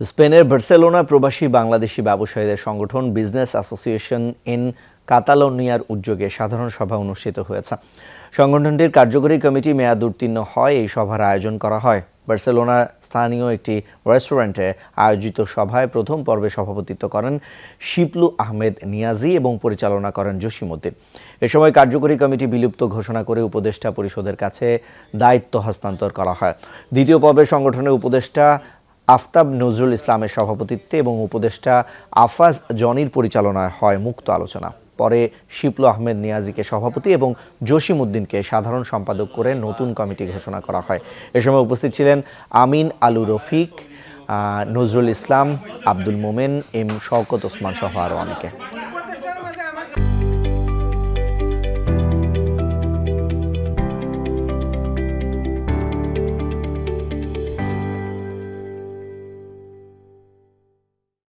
স্পেনের বার্সেলোনা প্রবাসী বাংলাদেশি ব্যবসায়ীদের সংগঠন বিজনেস অ্যাসোসিয়েশন ইন কাতালোনিয়ার উদ্যোগে সাধারণ সভা অনুষ্ঠিত হয়েছে। সংগঠনটির কার্যকরী কমিটি মেয়াদ উত্তীর্ণ হয়, এই সভার আয়োজন করা হয়। বার্সেলোনার স্থানীয় একটি রেস্টুরেন্টে আয়োজিত সভায় প্রথম পর্বে সভাপতিত্ব করেন শিপলু আহমেদ নিয়াজি এবং পরিচালনা করেন জসিমউদ্দিন এ সময় কার্যকরী কমিটি বিলুপ্ত ঘোষণা করে উপদেষ্টা পরিষদের কাছে দায়িত্ব হস্তান্তর করা হয়। দ্বিতীয় পর্বে সংগঠনের উপদেষ্টা আফতাব নজরুল ইসলামের সভাপতিত্বে এবং উপদেষ্টা আফাজ জনির পরিচালনায় হয় মুক্ত আলোচনা। পরে শিপলু আহমেদ নিয়াজিকে সভাপতি এবং জসিম উদ্দিনকে সাধারণ সম্পাদক করে নতুন কমিটি ঘোষণা করা হয়। এ সময় উপস্থিত ছিলেন আমিন আলু রফিক নজরুল ইসলাম, আব্দুল মোমেন, এম শওকত ওসমান সহ আরও অনেকে।